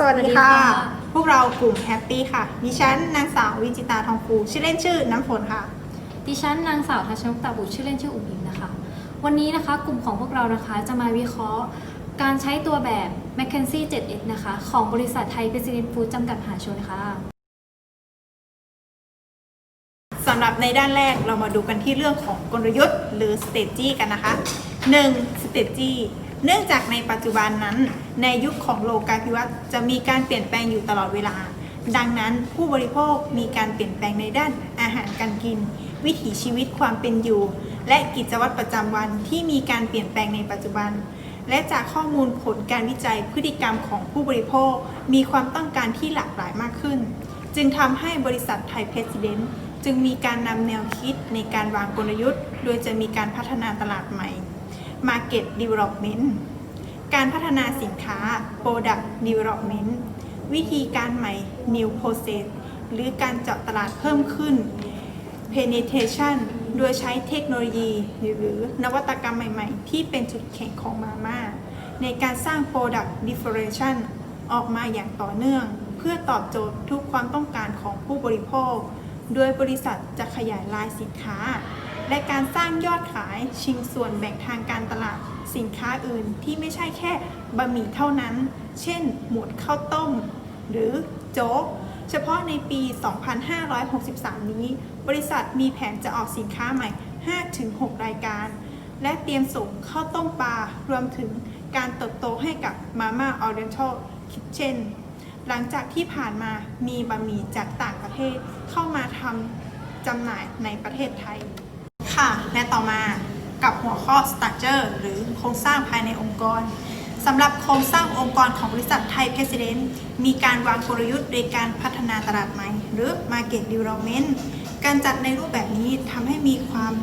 สวัสดีค่ะสวัสดีค่ะ พวกเรากลุ่มแฮปปี้ค่ะ ดิฉันนางสาววิจิตาทองฟูชื่อเล่นชื่อน้ำฝนค่ะ ดิฉันนางสาวทัชนกตาบุตรชื่อเล่นชื่ออุ๋มอิงนะคะ วันนี้นะคะกลุ่มของพวกเรานะคะจะมาวิเคราะห์ การใช้ตัวแบบ m c k e n z i e 7S นะคะ ของบริษัทไทยเพรสิด n ฟู้ดจำกัดมหาชนค่ะสำหรับในด้านแรกเรามาดูกันที่เรื่องของกลยุทธ์หรือ strategy กันนะคะ 1. strategy เนื่องจากในปัจจุบันนั้น ในยุคของโลกาภิวัตน์จะมีการเปลี่ยนแปลงอยู่ตลอดเวลา ดังนั้นผู้บริโภคมีการเปลี่ยนแปลงในด้านอาหารการกิน วิถีชีวิตความเป็นอยู่ และกิจวัตรประจำวันที่มีการเปลี่ยนแปลงในปัจจุบัน และจากข้อมูลผลการวิจัยพฤติกรรมของผู้บริโภค มีความต้องการที่หลากหลายมากขึ้น จึงทำให้บริษัทไทยเพรสิดนจึงมีการนำแนวคิดในการวางกลยุทธ์ โดยจะมีการพัฒนาตลาดใหม่ Market Development การพัฒนาสินค้า Product Development วิธีการใหม่ New Process หรือการเจาะตลาดเพิ่มขึ้น Penetration โดยใช้เทคโนโลยีหรือนวัตกรรมใหม่ๆ ที่เป็นจุดแข็งของมาม่าในการสร้าง Product Differentiation ออกมาอย่างต่อเนื่อง เพื่อตอบโจทย์ทุกความต้องการของผู้บริโภค โดยบริษัทจะขยายลายสินค้า และการสร้างยอดขายชิงส่วนแบ่งทางการตลาดสินค้าอื่นที่ไม่ใช่แค่บะหมี่เท่านั้น เช่น หมวดข้าวต้ม หรือโจ๊ก เฉพาะในปี 2563 นี้ บริษัทมีแผนจะออกสินค้าใหม่ 5-6 รายการ และเตรียมส่งข้าวต้มปลารวมถึงการเติบโตให้กับมาม่าออเรนทัลคิทเช่นหลังจากที่ผ่านมามีบะหมี่จากต่างประเทศเข้ามาทำจำหน่ายในประเทศไทย ค่ะ และต่อมากับหัวข้อ structure หรือโครงสร้างภายในองค์กรสำหรับโครงสร้างองค์กรของบริษัทไทยเพสิดเนมีการวางกลยุทธ์โดยการพัฒนาตลาดใหม่ หรือ market development การจัดในรูปแบบนี้ทำให้มีความ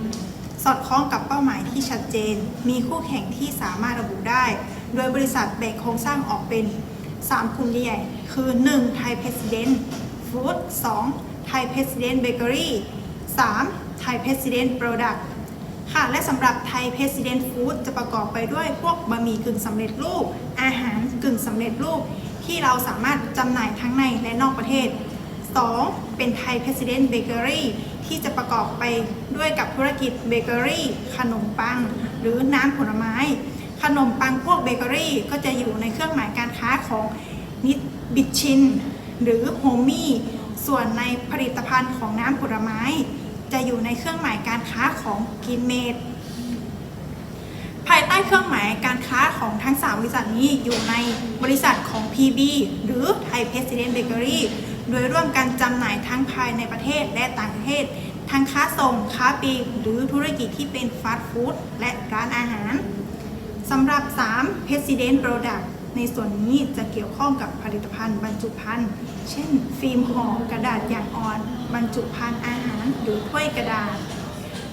สอดคล้องกับเป้าหมายที่ชัดเจน มีคู่แข่งที่สามารถระบุได้ โดยบริษัทแบ่งโครงสร้างออกเป็น 3 กลุ่มใหญ่ คือ 1. ไทยเพสิดเนฟู้ด 2. ไทยเพสิดเนเบเกอรี่ 3. ไทยเพรสิดเนโปรดักต์ค่ะ และสำหรับไทยเพรสิดเนฟู้ดจะประกอบไปด้วยพวกบะหมี่กึ่งสำเร็จรูป อาหารกึ่งสำเร็จรูป ที่เราสามารถจำหน่ายทั้งในและนอกประเทศ 2. เป็นไทยเพรสิดเนเบเกอรี่ที่จะประกอบไปด้วยกับธุรกิจเบเกอรี่ขนมปัง หรือน้ำผลไม้ ขนมปังพวกเบเกอรี่ก็จะอยู่ในเครื่องหมายการค้าของนิดบิชชิน หรือโฮมี่ส่วนในผลิตภัณฑ์ของน้ำผลไม้ จะอยู่ในเครื่องหมายการค้าของกินเมดภายใต้เครื่องหมายการค้าของทั้ง 3 บริษัทนี้อยู่ในบริษัทของ PB หรือ Thai President Bakery โดยร่วมกันจำหน่ายทั้งภายในประเทศและต่างประเทศ ทั้งค้าส่ง ค้าปลีกหรือธุรกิจที่เป็นฟาสต์ฟู้ดและร้านอาหารสำหรับ 3 President Product ในส่วนนี้จะเกี่ยวข้องกับผลิตภัณฑ์บรรจุภัณฑ์ เช่น ฟิล์มห่อกระดาษอย่างอ่อนบรรจุภัณฑ์อาหารหรือถ้วยกระดาษ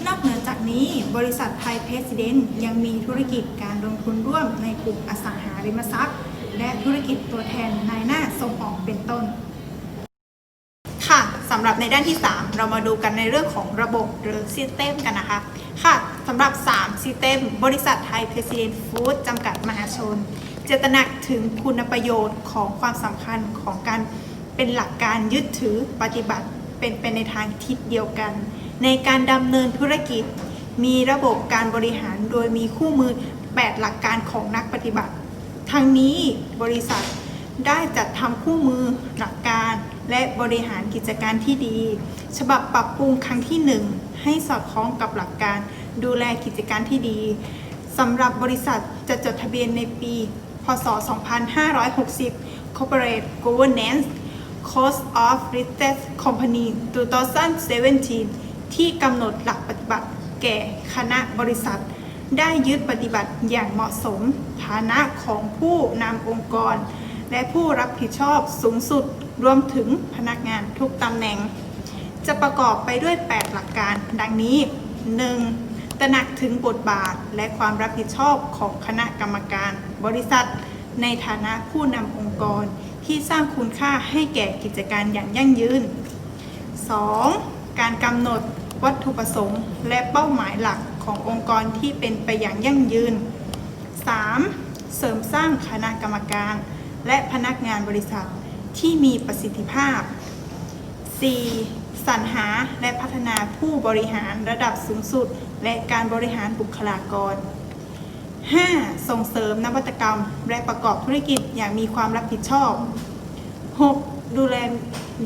นอกเหนือจากนี้บริษัทไทยเพสิดนยังมีธุรกิจการลงทุนร่วมในกลุ่มอสังหาริมทรัพย์ และธุรกิจตัวแทนนายหน้าส่งออกเป็นต้น ค่ะสำหรับในด้านที่ 3 เรามาดูกันในเรื่องของระบบหรือซิสเต็มกันนะคะ ค่ะสำหรับ3ซิสเต็มบริษัทไทยเพสิดนฟู้ดจำกัดมหาชนจะตระหนักถึงคุณประโยชน์ของความสำคัญของการเป็นหลักการยึดถือปฏิบัติ เป็นไปในทางทิศเดียวกัน ในการดำเนินธุรกิจ มีระบบการบริหารโดยมีคู่มือ 8 หลักการของนักปฏิบัติ ทั้งนี้บริษัทได้จัดทำคู่มือหลักการและบริหารกิจการที่ดี ฉบับปรับปรุงครั้งที่ 1 ให้สอดคล้องกับหลักการดูแลกิจการที่ดีสำหรับบริษัทจะจดทะเบียนในปี พศ 2560 Corporate Governance Code of Listed Company 2017 ที่กำหนดหลักปฏิบัติแก่คณะบริษัท ได้ยึดปฏิบัติอย่างเหมาะสม ฐานะของผู้นำองค์กร และผู้รับผิดชอบสูงสุดรวมถึงพนักงานทุกตำแหน่ง จะประกอบไปด้วย 8 หลักการดังนี้ 1. ตระหนักถึงบทบาทและความรับผิดชอบของคณะกรรมการบริษัท ในฐานะผู้นำองค์กร ที่สร้างคุณค่าให้แก่กิจการอย่างยั่งยืน 2. การกำหนดวัตถุประสงค์ และเป้าหมายหลักขององค์กรที่เป็นไปอย่างยั่งยืน 3. เสริมสร้างคณะกรรมการ และพนักงานบริษัทที่มีประสิทธิภาพ 4. สรรหาและพัฒนาผู้บริหารระดับสูงสุด และการบริหารบุคลากร 5. ส่งเสริมนวัตกรรม และประกอบธุรกิจอย่างมีความรับผิดชอบ 6. ดูแล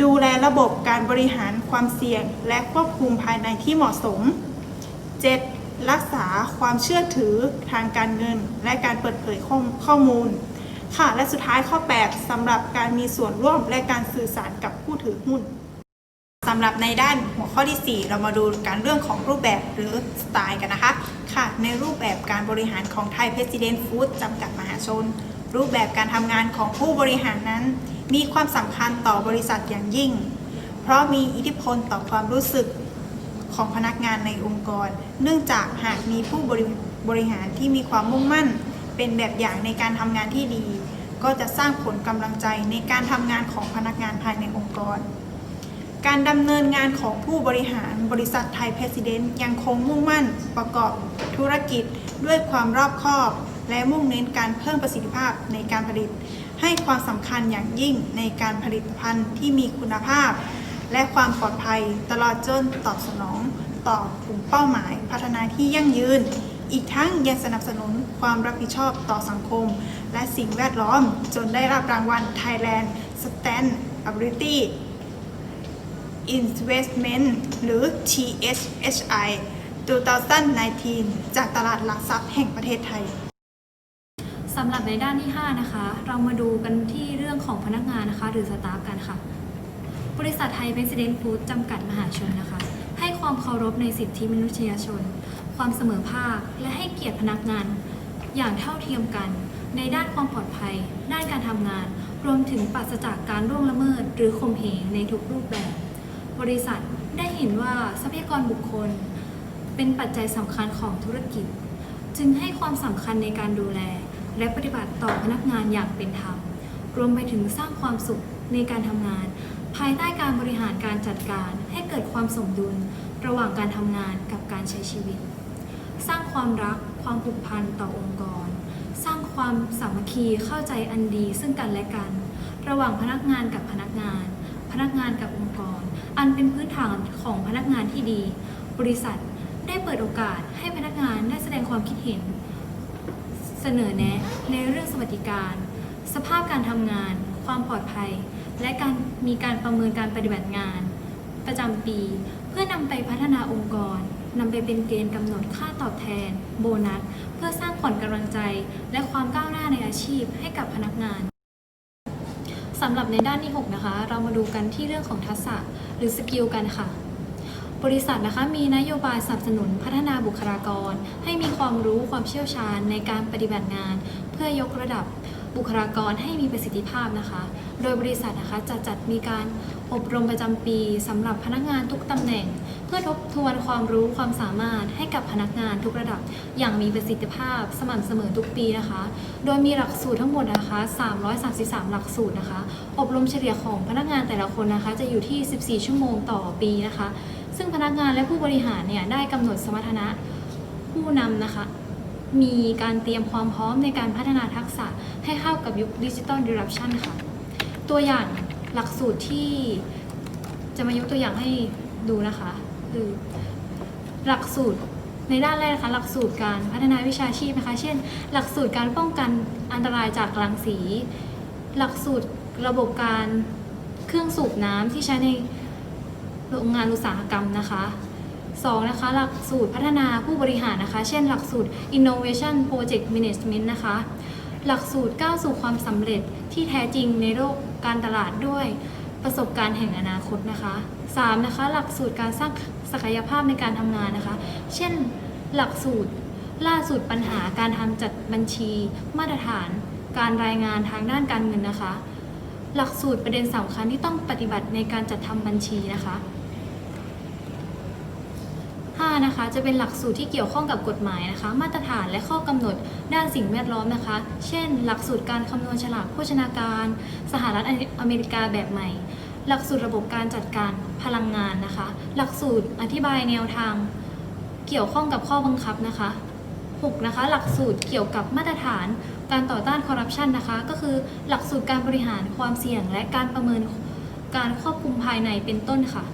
ดูแลระบบการบริหารความเสี่ยง และควบคุมภายในที่เหมาะสม 7. รักษาความเชื่อถือทางการเงิน และการเปิดเผยข้อขอมูล ค่ะ และสุดท้ายข้อ 8สำหรับการมีส่วนร่วมและการสื่อสารกับผู้ถือหุ้นสำหรับในด้านหัวข้อที่ 4 เรามาดูการเรื่องของรูปแบบหรือสไตล์กันนะคะ ค่ะ ในรูปแบบการบริหารของไทยเพรสิดเนฟู้ดจำกัดมหาชน รูปแบบการทำงานของผู้บริหารนั้น มีความสำคัญต่อบริษัทอย่างยิ่ง เพราะมีอิทธิพลต่อความรู้สึกของพนักงานในองค์กร เนื่องจากหากมีผู้บริบริหารที่มีความมุ่งมั่น เป็นแบบอย่างในการทำงานที่ดี ก็จะสร้างผลกำลังใจในการทำงานของพนักงานภายในองค์กร การดำเนินงานของผู้บริหารบริษัทไทยเพรสิดเนยังคงมุ่งมั่นประกอบธุรกิจด้วยความรอบคอบ และมุ่งเน้นการเพิ่มประสิทธิภาพในการผลิต ให้ความสำคัญอย่างยิ่งในการผลิตภัณฑ์ที่มีคุณภาพ และความปลอดภัยตลอดจนตอบสนองต่อกลุ่มเป้าหมาย พัฒนาที่ยั่งยืน อีกทั้งยังสนับสนุนความรับผิดชอบต่อสังคม และสิ่งแวดล้อมจนได้รับรางวัล Thailand Sustainability Investment หรือ THSI 2019 จากตลาดหลักทรัพย์แห่งประเทศไทยสำหรับในด้านที่ 5 นะคะ เรามาดูกันที่เรื่องของพนักงานนะคะ หรือสตาฟกันค่ะ บริษัทไทยเ e สเดนฟู้ดจำกัดมหาชนนะคะ ให้ความเคารพในสิทธิมนุษยชน ความเสมอภาค และให้เกียรติพนักงาน อย่างเท่าเทียมกัน ในด้านความปลอดภัย ด้านการทำงาน รวมถึงปราศจากการร่วงละเมิด หรือข่มเหงในทุกรูปแบบ บริษัทได้เห็นว่าทรัพยากรบุคคล เป็นปัจจัยสำคัญของธุรกิจ จึงให้ความสำคัญในการดูแล และปฏิบัติต่อพนักงานอย่างเป็นธรรม รวมไปถึงสร้างความสุขในการทำงาน ภายใต้การบริหารการจัดการให้เกิดความสมดุล ระหว่างการทำงานกับการใช้ชีวิต สร้างความรักความผูกพันต่อองค์กร สร้างความสามัคคีเข้าใจอันดีซึ่งกันและกัน ระหว่างพนักงานกับพนักงาน พนักงานกับองค์กร อันเป็นพื้นฐานของพนักงานที่ดี บริษัทได้เปิดโอกาสให้พนักงานได้แสดงความคิดเห็น เสนอแนะในเรื่องสวัสดิการ สภาพการทำงาน ความปลอดภัย และการมีการประเมินการปฏิบัติงาน ประจำปี เพื่อนำไปพัฒนาองค์กรนำไปเป็นเกณฑ์กำหนดค่าตอบแทน โบนัส เพื่อสร้างขวัญกำลังใจ และความก้าวหน้าในอาชีพให้กับพนักงาน สำหรับในด้านที่ 6 นะคะ เรามาดูกันที่เรื่องของทักษะหรือสกิลกันค่ะ บริษัทนะคะมีนโยบายสนับสนุนพัฒนาบุคลากร ให้มีความรู้ความเชี่ยวชาญในการปฏิบัติงาน เพื่อยกระดับบุคลากรให้มีประสิทธิภาพนะคะ โดยบริษัทนะคะจะจัดมีการอบรมประจำปีสำหรับพนักงานทุกตำแหน่ง เพื่อทบทวนความรู้ความสามารถให้กับพนักงานทุกระดับอย่างมีประสิทธิภาพสม่ำเสมอทุกปีนะคะ โดยมีหลักสูตรทั้งหมดนะคะ 333 หลักสูตรนะคะ อบรมเฉลี่ยของพนักงานแต่ละคนนะคะ จะอยู่ที่ 14 ชั่วโมงต่อปีนะคะ ซึ่งพนักงานและผู้บริหารเนี่ยได้กำหนดสมรรถนะผู้นำนะคะมีการเตรียมความพร้อมในการพัฒนาทักษะให้เข้ากับยุคดิจิ t a ลดิรัปชันค่ะ ตัวอย่างหลักสูตรที่จะมายกตัวอย่างให้ดูนะคะ คือหลักสูตรในด้านแรกนะคะหลักสูตรการพัฒนาวิชาชีพนะคะ เช่น หลักสูตรการป้องกันอันตรายจากรังสี หลักสูตรระบบการเครื่องสูบน้ำที่ใช้ในโรงงานอุตสาหกรรมนะคะสองนะคะหลักสูตรพัฒนาผู้บริหารนะคะ เช่น หลักสูตร Innovation Project Management นะคะ หลักสูตรก้าวสู่ความสำเร็จที่แท้จริงในโลกการตลาดด้วย ประสบการณ์แห่งอนาคตนะคะสามนะคะหลักสูตรการสร้างศักยภาพในการทำงานนะคะ เช่นหลักสูตรล่าสุดปัญหาการทำจัดบัญชี มาตรฐาน การรายงานทางด้านการเงินนะคะ หลักสูตรประเด็นสำคัญที่ต้องปฏิบัติในการจัดทำบัญชีนะคะ 5นะคะจะเป็นหลักสูตรที่เกี่ยวข้องกับกฎหมายนะคะ มาตรฐานและข้อกำหนดด้านสิ่งแวดล้อมนะคะ เช่น หลักสูตรการคำนวณฉลากโภชนาการ สหรัฐอเมริกาแบบใหม่ หลักสูตรระบบการจัดการพลังงานนะคะ หลักสูตรอธิบายแนวทาง เกี่ยวข้องกับข้อบังคับนะคะ 6. นะคะหลักสูตรเกี่ยวกับมาตรฐาน การต่อต้านคอร์รัปชันนะคะ ก็คือหลักสูตรการบริหารความเสี่ยงและการประเมินการควบคุมภายในเป็นต้นค่ะ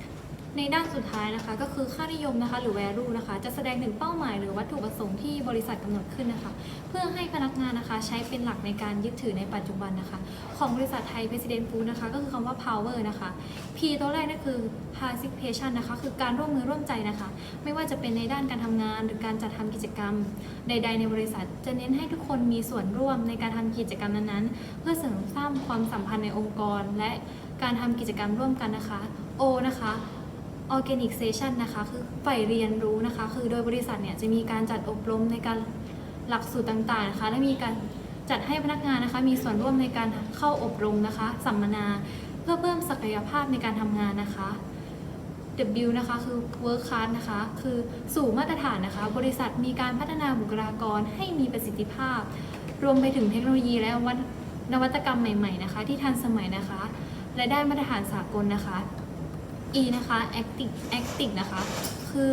ในด้านสุดท้ายนะคะก็คือค่านิยมนะคะ หรือ value นะคะ จะแสดงถึงเป้าหมายหรือวัตถุประสงค์ที่บริษัทกำหนดขึ้นนะคะ เพื่อให้พนักงานนะคะใช้เป็นหลักในการยึดถือในปัจจุบันนะคะ ของบริษัทไทย President Food นะคะ ก็คือคำว่า power นะคะ P ตัวแรกนั่นคือ participation นะคะคือการร่วมมือร่วมใจนะคะ ไม่ว่าจะเป็นในด้านการทำงาน หรือการจัดทำกิจกรรมใด ๆ ในบริษัท จะเน้นให้ทุกคนมีส่วนร่วมในการทำกิจกรรมนั้นๆ เพื่อเสริมสร้างความสัมพันธ์ในองค์กร และการทำกิจกรรมร่วมกันนะคะ O นะคะ organization นะคะ คือใฝ่เรียนรู้นะคะ คือโดยบริษัทเนี่ยจะมีการจัดอบรมในการหลักสูตรต่างๆนะคะ และมีการจัดให้พนักงานนะคะ มีส่วนร่วมในการเข้าอบรมนะคะ สัมมนา เพื่อเพิ่มศักยภาพในการทำงานนะคะ W นะคะคือ work hard นะคะ คือสู่มาตรฐานนะคะ บริษัทมีการพัฒนาบุคลากรให้มีประสิทธิภาพ รวมไปถึงเทคโนโลยีและนวัตกรรมใหม่ ๆ นะคะ ที่ทันสมัยนะคะ และได้มาตรฐานสากลนะคะ E นะคะ active active นะคะ คือ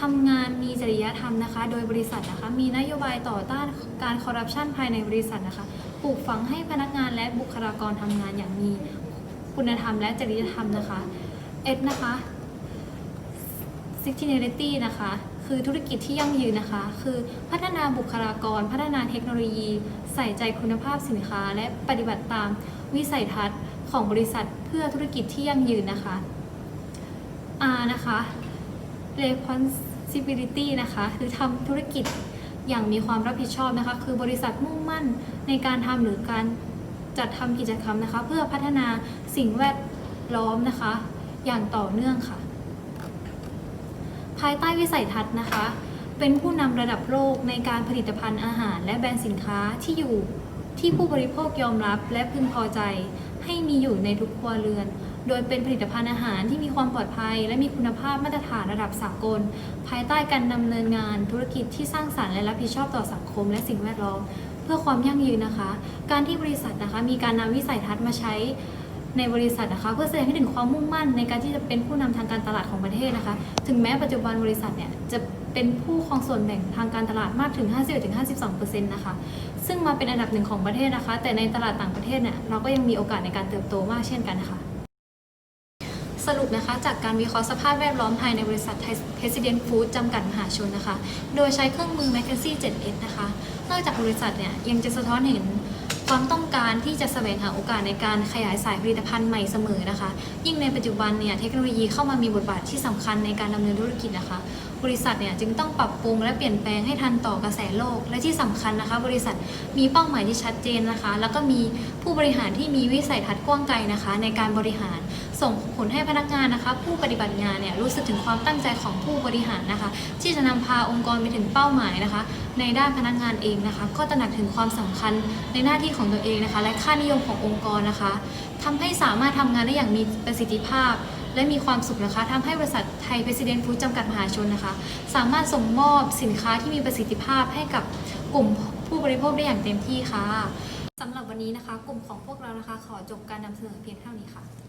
ทำงานมีจริยธรรมนะคะ โดยบริษัทนะคะ มีนโยบายต่อต้านการคอร์รัปชันภายในบริษัทนะคะ ปลูกฝังให้พนักงานและบุคลากรทำงานอย่างมีคุณธรรมและจริยธรรมนะคะ S นะคะ sustainability นะคะ คือธุรกิจที่ยั่งยืนนะคะ คือพัฒนาบุคลากร พัฒนาเทคโนโลยี ใส่ใจคุณภาพสินค้า และปฏิบัติตามวิสัยทัศน์ของบริษัทเพื่อธุรกิจที่ยั่งยืนนะคะ R นะคะ responsibility นะคะคือทำธุรกิจอย่างมีความรับผิดชอบนะคะ คือบริษัทมุ่งมั่นในการทำหรือการจัดทำกิจกรรมนะคะ เพื่อพัฒนาสิ่งแวดล้อมนะคะ อย่างต่อเนื่องค่ะ ภายใต้วิสัยทัศน์นะคะ เป็นผู้นำระดับโลกในการผลิตภัณฑ์อาหาร และแบรนด์สินค้าที่อยู่ที่ผู้บริโภคยอมรับและพึงพอใจ ให้มีอยู่ในทุกครัวเรือน โดยเป็นผลิตภัณฑ์อาหารที่มีความปลอดภัย และมีคุณภาพมาตรฐานระดับสากล ภายใต้การดำเนินงานธุรกิจที่สร้างสรรค์และรับผิดชอบต่อสังคมและสิ่งแวดล้อม เพื่อความยั่งยืนนะคะ การที่บริษัทนะคะมีการนำวิสัยทัศน์มาใช้ในบริษัทนะคะเพื่อแสดงให้ถึงความมุ่งมั่นในการที่จะเป็นผู้นำทางการตลาดของประเทศนะคะ ถึงแม้ปัจจุบันบริษัทเนี่ยจะเป็นผู้ครองส่วนแบ่งทางการตลาดมากถึง50-52%นะคะ ซึ่งมาเป็นอันดับหนึ่งของประเทศนะคะ แต่ในตลาดต่างประเทศเนี่ยเราก็ยังมีโอกาสในการเติบโตมากเช่นกันค่ะ สรุปนะคะจากการวิเคราะห์สภาพแวดล้อมภายในบริษัท President Food จำกัดมหาชนนะคะ โดยใช้เครื่องมือ m c k i n s e 7S นะคะ นอกจากบริษัทเนี่ยยังจะสะท้อนเห็นความต้องการที่จะแสวงหาโอกาสในการขยายสายผลิตภัณฑ์ใหม่เสมอนะคะ ยิ่งในปัจจุบันเนี่ยเทคโนโลยีเข้ามามีบทบาทที่สำคัญในการดำเนินธุรกิจนะคะ บริษัทเนี่ยจึงต้องปรับปรุงและเปลี่ยนแปลงให้ทันต่อกระแสโลก และที่สำคัญนะคะ บริษัทมีเป้าหมายที่ชัดเจนนะคะ แล้วก็มีผู้บริหารที่มีวิสัยทัศน์กว้างไกลนะคะ ในการบริหาร ส่งผลให้พนักงานนะคะ ผู้ปฏิบัติงานเนี่ยรู้สึกถึงความตั้งใจของผู้บริหารนะคะ ที่จะนำพาองค์กรไปถึงเป้าหมายนะคะ ในด้านพนักงานเองนะคะ ก็ตระหนักถึงความสำคัญในหน้าที่ของตัวเองนะคะ และค่านิยมขององค์กรนะคะทำให้สามารถทำงานได้อย่างมีประสิทธิภาพและมีความสุขนะคะทำให้บริษัทไทย President Food จำกัดมหาชนนะคะ สามารถส่งมอบสินค้าที่มีประสิทธิภาพให้กับกลุ่มผู้บริโภคได้อย่างเต็มที่ค่ะสำหรับวันนี้นะคะ กลุ่มของพวกเรานะคะ ขอจบการนำเสนอเพียงเท่านี้ค่ะ